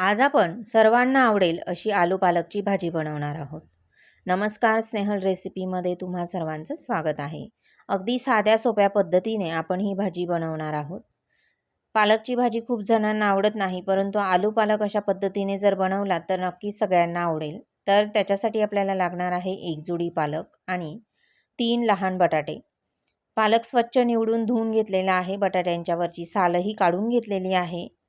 आज आपण सर्वांना आवडेल अशी आलू पालकची भाजी बनवणार आहोत. नमस्कार स्नेहल रेसिपीमध्ये तुम्हा सर्वांचं स्वागत आहे. अगदी साध्या सोप्या पद्धतीने आपण ही भाजी बनवणार आहोत. पालकची भाजी खूप जणांना आवडत नाही परंतु आलू पालक अशा पद्धतीने जर बनवला तर नक्कीच सगळ्यांना आवडेल. तर त्याच्यासाठी आपल्याला लागणार आहे एक जुडी पालक आणि तीन लहान बटाटे. पालक स्वच्छ निवडून धुवून घेतलेला आहे. बटाट्यांच्यावरची सालही काढून घेतलेली आहे.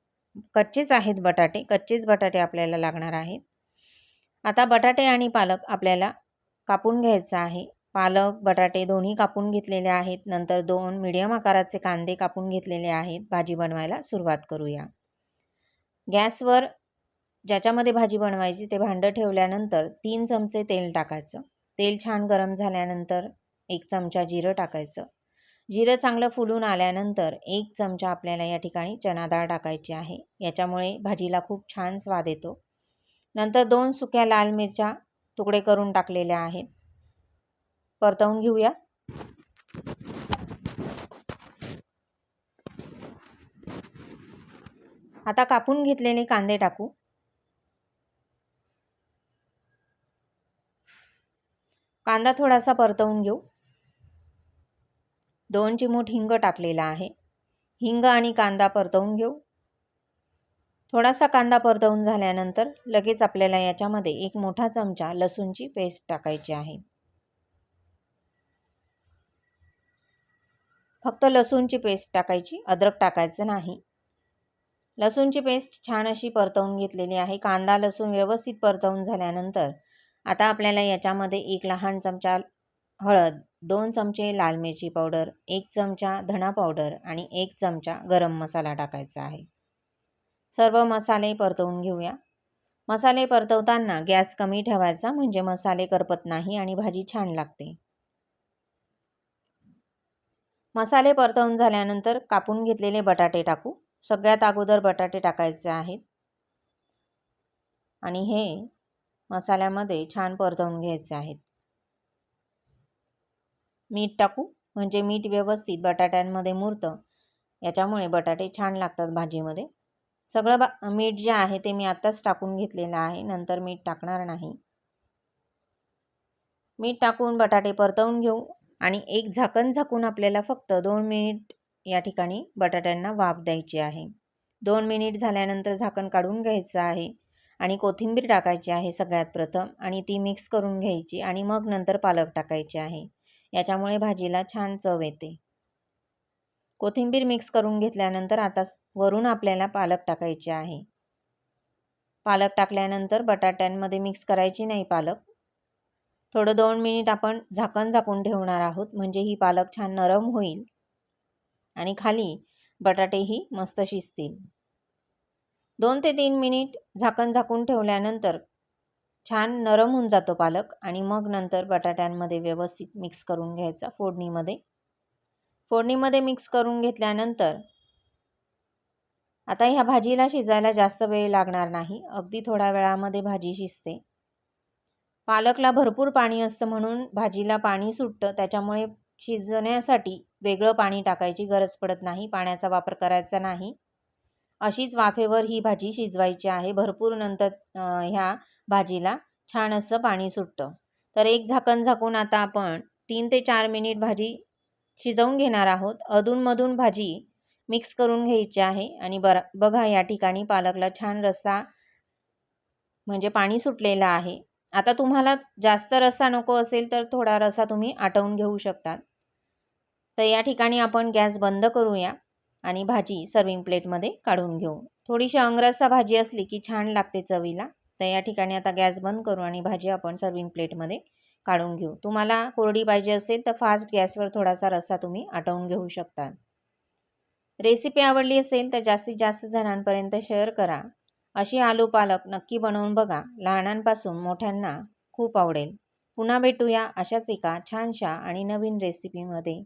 कच्चेच आहेत बटाटे कच्चेच बटाटे आपल्याला लागणार आहेत. आता बटाटे आणि पालक आपल्याला कापून घ्यायचं आहे. पालक बटाटे दोन्ही कापून घेतलेले आहेत. नंतर दोन मिडियम आकाराचे कांदे कापून घेतलेले आहेत. भाजी बनवायला सुरुवात करूया. गॅसवर ज्याच्यामध्ये भाजी बनवायची ते भांडं ठेवल्यानंतर तीन चमचे तेल टाकायचं. तेल छान गरम झाल्यानंतर एक चमचा जिरं टाकायचं. जिरं चांगलं फुलून आल्यानंतर एक चमचा आपल्याला या ठिकाणी चना डाळ टाकायची आहे. याच्यामुळे भाजीला खूप छान स्वाद येतो. नंतर दोन सुक्या लाल मिरच्या तुकडे करून टाकलेल्या आहेत. परतवून घेऊया. आता कापून घेतलेले कांदे टाकू. कांदा थोडासा परतवून घेऊ. दोन चिमूट हिंग टाकलेला आहे. हिंग आणि कांदा परतवून घेऊ. थोडासा कांदा परतवून झाल्यानंतर लगेच आपल्याला याच्यामध्ये एक मोठा चमचा लसूणची पेस्ट टाकायची आहे. फक्त लसूणची पेस्ट टाकायची अद्रक टाकायचं नाही. लसूणची पेस्ट छान अशी परतवून घेतलेली आहे. कांदा लसूण व्यवस्थित परतवून झाल्यानंतर आता आपल्याला याच्यामध्ये एक लहान चमचा हळद दोन चमचे लाल मिरची पावडर एक चमचा धणा पावडर आणि एक चमचा गरम मसाला टाकायचा आहे. सर्व मसाले परतवून घेऊया. मसाले परतवताना गॅस कमी ठेवायचा म्हणजे मसाले करपत नाही आणि भाजी छान लागते. मसाले परतवून झाल्यानंतर कापून घेतलेले बटाटे टाकू. सगळ्यात अगोदर बटाटे टाकायचे आहेत. आणि हे मसाल्यामध्ये छान परतवून घ्यायचे आहेत. मीठ टाकू म्हणजे मीठ व्यवस्थित बटाट्यांमध्ये मुरतं. याच्यामुळे बटाटे छान लागतात भाजीमध्ये. सगळं बा मीठ जे आहे ते मी आत्ताच टाकून घेतलेलं आहे नंतर मीठ टाकणार नाही. मीठ टाकून बटाटे परतवून घेऊ आणि एक झाकण झाकून आपल्याला फक्त दोन मिनिट या ठिकाणी बटाट्यांना वाफ द्यायची आहे. दोन मिनिट झाल्यानंतर झाकण काढून घ्यायचं आहे आणि कोथिंबीर टाकायची आहे सगळ्यात प्रथम आणि ती मिक्स करून घ्यायची आणि मग नंतर पालक टाकायचे आहे. याच्यामुळे भाजीला छान चव येते. कोथिंबीर मिक्स करून घेतल्यानंतर आता वरून आपल्याला पालक टाकायचे आहे. पालक टाकल्यानंतर बटाट्यांमध्ये मिक्स करायची नाही पालक. थोडं दोन मिनिट आपण झाकण झाकून ठेवणार आहोत म्हणजे ही पालक छान नरम होईल. आणि खाली बटाटेही मस्त शिजतील. दोन ते तीन मिनिट झाकण झाकून ठेवल्यानंतर छान नरम होऊन जातो पालक आणि मग नंतर बटाट्यांमध्ये व्यवस्थित मिक्स करून घ्यायचा फोडणीमध्ये. फोडणीमध्ये मिक्स करून घेतल्यानंतर आता ह्या भाजीला शिजायला जास्त वेळ लागणार नाही. अगदी थोड्या वेळामध्ये भाजी शिजते. पालकला भरपूर पाणी असतं म्हणून भाजीला पाणी सुटतं. त्याच्यामुळे शिजण्यासाठी वेगळं पाणी टाकायची गरज पडत नाही. पाण्याचा वापर करायचा नाही. अशीच वाफेवर ही भाजी शिजवायची आहे. भरपूर नंतर ह्या भाजीला छान असं पाणी सुटतं. तर एक झाकण झाकून आता आपण तीन ते चार मिनिट भाजी शिजवून घेणार आहोत. अधूनमधून भाजी मिक्स करून घ्यायची आहे आणि बर बघा या ठिकाणी पालकला छान रस्सा म्हणजे पाणी सुटलेलं आहे. आता तुम्हाला जास्त रस्सा नको असेल तर थोडा रस्सा तुम्ही आटवून घेऊ शकतात तर या ठिकाणी आपण गॅस बंद करूया. आणि भाजी सर्विंग प्लेटमध्ये काढून घेऊ. थोडीशी अंगरसा भाजी असली की छान लागते चवीला. तर या ठिकाणी आता गॅस बंद करू आणि भाजी आपण सर्विंग प्लेटमध्ये काढून घेऊ. तुम्हाला कोरडी पाहिजे असेल तर फास्ट गॅसवर थोडासा रस्सा तुम्ही आटवून घेऊ शकता. रेसिपी आवडली असेल तर जास्तीत जास्त जणांपर्यंत शेअर करा. अशी आलू पालक नक्की बनवून बघा. लहानांपासून मोठ्यांना खूप आवडेल. पुन्हा भेटूया अशाच एका छानशा आणि नवीन रेसिपीमध्ये